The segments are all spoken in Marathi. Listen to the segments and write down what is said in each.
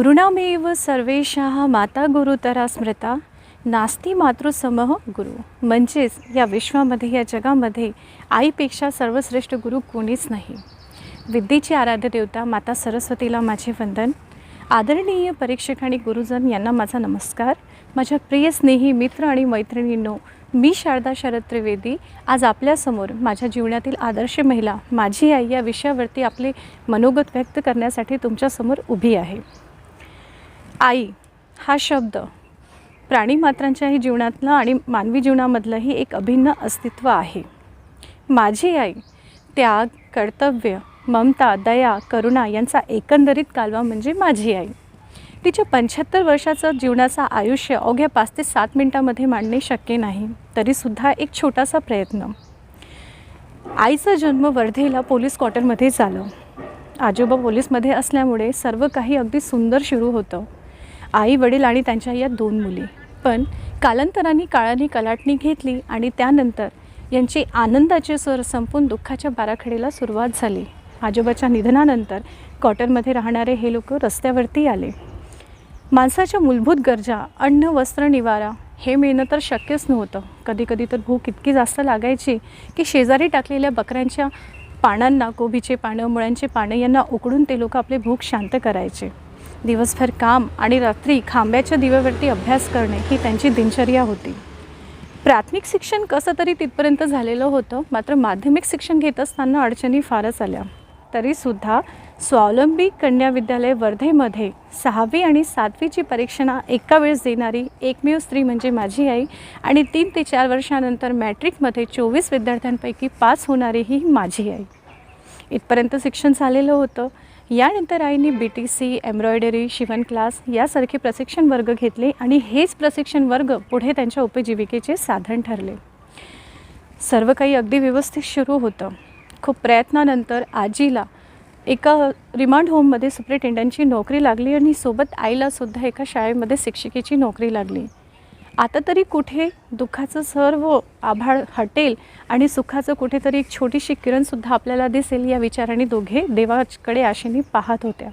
गुरुणामेव सर्वेशाः माता गुरुतरा स्मृता नास्ती मातृसमह गुरु। म्हणजेच या विश्वामध्ये या जगामध्ये आईपेक्षा सर्वश्रेष्ठ गुरु कोणीच नाही। विद्येची आराध्य देवता माता सरस्वतीला माझे वंदन। आदरणीय परीक्षक आणि गुरुजन यांना माझा नमस्कार। माझ्या प्रिय स्नेही मित्र आणि मैत्रिणींनो मी शारदा शरद त्रिवेदी। आज आपल्यासमोर माझ्या जीवनातील आदर्श महिला माझी आई या विषयावरती आपले मनोगत व्यक्त करण्यासाठी तुमच्यासमोर उभी आहे। आई हा शब्द प्राणीमात्रांच्याही जीवनातलं आणि मानवी जीवनामधलंही एक अभिन्न अस्तित्व आहे. माझी आई त्याग कर्तव्य ममता दया करुणा यांचा एकंदरीत कालवा म्हणजे माझी आई. तिच्या पंच्याहत्तर वर्षाचं जीवनाचं आयुष्य अवघ्या पाच ते सात मिनटामध्ये मांडणे शक्य नाही तरीसुद्धा एक छोटासा प्रयत्न. आईचा जन्म वर्धेला पोलीस क्वार्टरमध्ये झालं. आजोबा पोलीसमध्ये असल्यामुळे सर्व काही अगदी सुंदर सुरू होतं. आई वडील आणि त्यांच्या या दोन मुली. पण कालांतराने काळाने कलाटणी घेतली आणि त्यानंतर यांचे आनंदाचे स्वर संपून दुःखाच्या बाराखडीला सुरुवात झाली. आजोबाच्या निधनानंतर क्वार्टरमध्ये राहणारे हे लोक रस्त्यावरती आले. माणसाच्या मूलभूत गरजा अन्न वस्त्र निवारा हे मिळणं तर शक्यच नव्हतं. कधीकधी तर भूक इतकी जास्त लागायची की शेजारी टाकलेल्या बकऱ्यांच्या पानांना कोबीचे पानं मुळ्यांचे पानं यांना उकडून ते लोक आपले भूक शांत करायचे. दिवसभर काम आणि रात्री खांब्याच्या दिव्यावरती अभ्यास करणे ही त्यांची दिनचर्या होती. प्राथमिक शिक्षण कसं तरी तिथपर्यंत झालेलं होतं मात्र माध्यमिक शिक्षण घेत असताना अडचणी फारच आल्या. तरीसुद्धा स्वावलंबी कन्या विद्यालय वर्धेमध्ये सहावी आणि सातवीची परीक्षणा एका वेळेस देणारी एकमेव स्त्री म्हणजे माझी आई आणि तीन ते चार वर्षानंतर मॅट्रिकमध्ये चोवीस विद्यार्थ्यांपैकी पास होणारी ही माझी आई. इथपर्यंत शिक्षण झालेलं होतं. यानंतर आईने बी टी सी एम्ब्रॉयडरी शिवण क्लास यासारखे प्रशिक्षण वर्ग घेतले आणि हेच प्रशिक्षण वर्ग पुढे त्यांच्या उपजीविकेचे साधन ठरले. सर्व काही अगदी व्यवस्थित सुरू होतं. खूप प्रयत्नानंतर आजीला एका रिमांड होममध्ये सुप्रिटेंडंटची नोकरी लागली आणि सोबत आईलासुद्धा एका शाळेमध्ये शिक्षिकेची नोकरी लागली. आता तरी कुठे दुःखाचं सर्व आभाळ हटेल आणि सुखाचं कुठेतरी एक छोटीशी किरणसुद्धा आपल्याला दिसेल या विचाराने दोघे देवाकडे आशेने पाहत होत्या.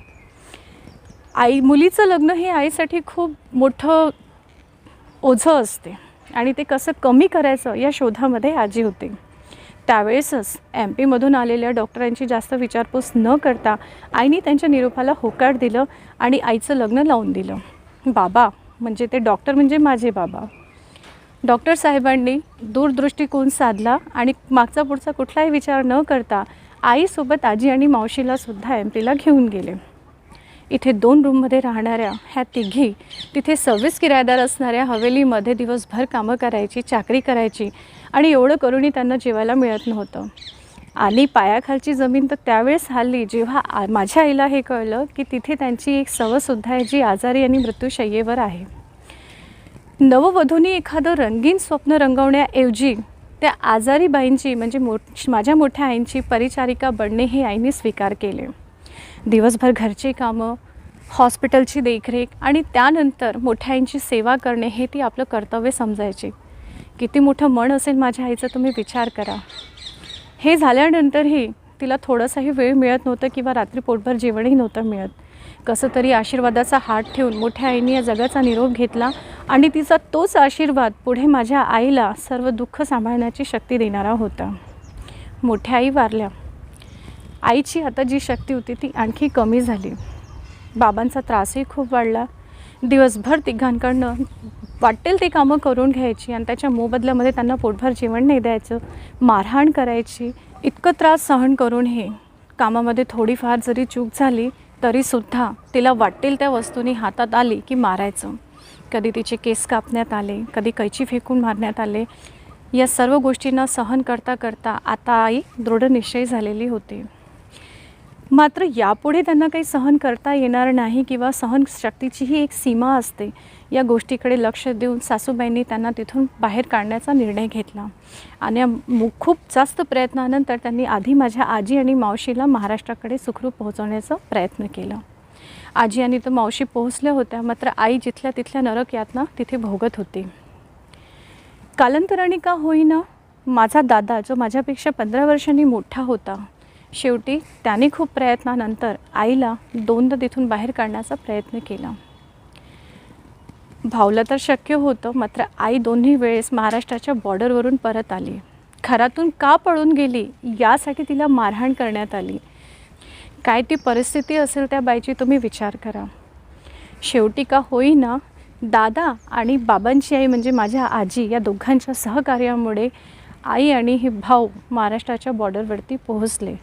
आई मुलीचं लग्न हे आईसाठी खूप मोठं ओझं असते आणि ते कसं कमी करायचं या शोधामध्ये आजी होते. त्यावेळेसच एम पीमधून आलेल्या डॉक्टरांची जास्त विचारपूस न करता आईने त्यांच्या निरोपाला होकार दिलं आणि आईचं लग्न लावून दिलं. बाबा म्हणजे ते डॉक्टर म्हणजे माझे बाबा. डॉक्टर साहेबांनी दूरदृष्टिकोन साधला आणि मागचा पुढचा कुठलाही विचार न करता आईसोबत आजी आणि मावशीला सुद्धा एम पीला घेऊन गेले. इथे दोन रूममध्ये राहणाऱ्या ह्या तिघी तिथे सव्वीस किरायदार असणाऱ्या हवेलीमध्ये दिवसभर कामं करायची चाकरी करायची आणि एवढं करूनही त्यांना जेवायला मिळत नव्हतं. आणि पायाखालची जमीन तर त्यावेळेस हल्ली. जेव्हा आ माझ्या आईला हे कळलं की तिथे त्यांची एक सवसुद्धा आहे जी आजारी आणि मृत्यूशय्येवर आहे. नववधूंनी एखादं रंगीन स्वप्न रंगवण्याऐवजी त्या आजारी बाईंची म्हणजे मो माझ्या मोठ्या आईंची परिचारिका बनणे हे आईने स्वीकार केले. दिवसभर घरची कामं हॉस्पिटलची देखरेख आणि त्यानंतर मोठ्या आईंची सेवा करणे हे ती आपलं कर्तव्य समजायची. किती मोठं मन असेल माझ्या आईचा तुम्ही विचार करा. हे झाल्यानंतरही तिला थोडासाही वेळ मिळत नव्हतं किंवा रात्री पोटभर जेवणही नव्हतं मिळत. कसं तरी आशीर्वादाचा हात ठेवून मोठ्या आईने या जगाचा निरोप घेतला आणि तिचा तोच आशीर्वाद पुढे माझ्या आईला सर्व दुःख सांभाळण्याची शक्ती देणारा होता. मोठ्या आई वारल्या. आईची आता जी शक्ती होती ती आणखी कमी झाली. बाबांचा त्रासही खूप वाढला. दिवसभर तिघांकडनं वाटेल ती कामं करून घ्यायची आणि त्याच्या मोबदल्यामध्ये त्यांना पोटभर जेवण नाही द्यायचं. मारहाण करायची. इतकं त्रास सहन करून हे कामामध्ये थोडीफार जरी चूक झाली तरीसुद्धा तिला वाटेल त्या वस्तूनी हातात आली की मारायचं. कधी तिचे केस कापण्यात आले कधी कैची फेकून मारण्यात आले. या सर्व गोष्टींना सहन करता करता आता आई दृढनिश्चय झालेली होती. मात्र यापुढे त्यांना काही सहन करता येणार नाही किंवा सहनशक्तीचीही एक सीमा असते. या गोष्टीकडे लक्ष देऊन सासूबाईंनी त्यांना तिथून बाहेर काढण्याचा निर्णय घेतला. आणि खूप जास्त प्रयत्नानंतर त्यांनी आधी माझ्या आजी आणि मावशीला महाराष्ट्राकडे सुखरूप पोहोचवण्याचा प्रयत्न केला. आजी आणि तर मावशी पोहोचल्या होत्या मात्र आई जिथल्या तिथल्या नरक यातना तिथे भोगत होती. कालांतराने का होईना माझा दादा जो माझ्यापेक्षा पंधरा वर्षांनी मोठा होता शेवटी त्याने खूप प्रयत्नानंतर आईला दोनदा तिथून बाहेर काढण्याचा प्रयत्न केला. भावलं तर शक्य होतं मात्र आई दोन्ही वेळेस महाराष्ट्राच्या बॉर्डरवरून परत आली. घरातून का पळून गेली यासाठी तिला मारहाण करण्यात आली. काय ती परिस्थिती असेल त्या बाईची तुम्ही विचार करा. शेवटी का होईना दादा आणि बाबांची आई म्हणजे माझ्या आजी या दोघांच्या सहकार्यामुळे आई आणि हे भाऊ महाराष्ट्राच्या बॉर्डरवरती पोहोचले.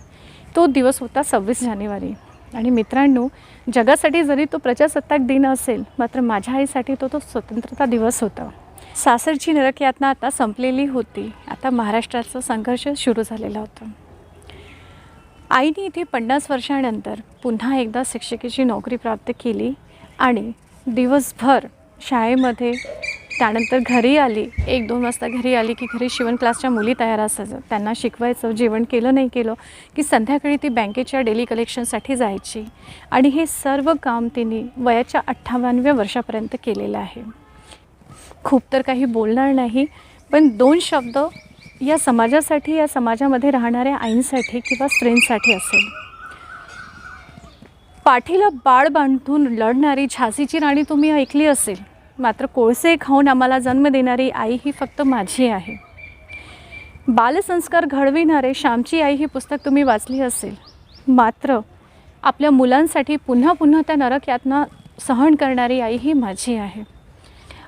तो दिवस होता सव्वीस जानेवारी. आणि मित्रांनो जगासाठी जरी तो प्रजासत्ताक दिन असेल मात्र माझ्या आईसाठी तो तो स्वतंत्रता दिवस होता. सासरची नरकयातना आता संपलेली होती. आता महाराष्ट्राचा संघर्ष सुरू झालेला होता. आईने इथे पन्नास वर्षानंतर पुन्हा एकदा शिक्षकेची नोकरी प्राप्त केली आणि दिवसभर शाळेमध्ये त्यानंतर घरी आली. एक दोन वाजता घरी आली की घरी शिवण क्लासच्या मुली तयार असायचं त्यांना शिकवायचं जेवण केलं नाही केलं की संध्याकाळी ती बँकेच्या डेली कलेक्शनसाठी जायची. आणि हे सर्व काम तिने वयाच्या अठ्ठावन्नव्या वर्षापर्यंत केलेलं आहे. खूप तर काही बोलणार नाही पण दोन शब्द या समाजासाठी या समाजामध्ये राहणाऱ्या आईंसाठी किंवा स्त्रींसाठी असेल. पाठीला बाळ बांधून लढणारी झाशीची राणी तुम्ही ऐकली असेल. मात्र कोळसे खाऊन आम्हाला जन्म देणारी आई ही फक्त माझी आहे. बालसंस्कार घडविणारे श्यामची आई ही पुस्तक तुम्ही वाचली असेल. मात्र आपल्या मुलांसाठी पुन्हा पुन्हा त्या नरक यातना सहन करणारी आई ही माझी आहे.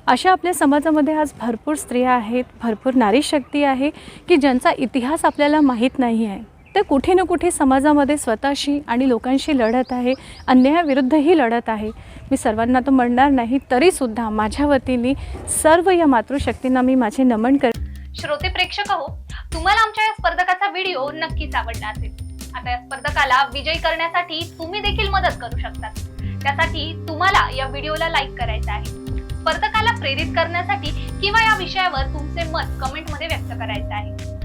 अशा आपल्या समाजामध्ये आज भरपूर स्त्रिया आहेत भरपूर नारी शक्ती आहे की ज्यांचा इतिहास आपल्याला माहीत नाही आहे. तर कुठे ना कुठे समाजामध्ये स्वतःशी आणि लोकांशी लढत आहे अन्यायाविरुद्धही लढत आहे. मी सर्वांना तो म्हणणार नाही तरीसुद्धा माझ्या वतीने सर्व या मातृशक्तींना मी माझे नमन कर श्रोते प्रेक्षक हो तुम्हाला आमच्या या स्पर्धकाचा व्हिडिओ नक्कीच आवडला असेल. आता या स्पर्धकाला विजयी करण्यासाठी तुम्ही देखील मदत करू शकता. त्यासाठी तुम्हाला या व्हिडिओला लाईक करायचं आहे. स्पर्धकाला प्रेरित करण्यासाठी किंवा या विषयावर तुमचे मत कमेंटमध्ये व्यक्त करायचं आहे.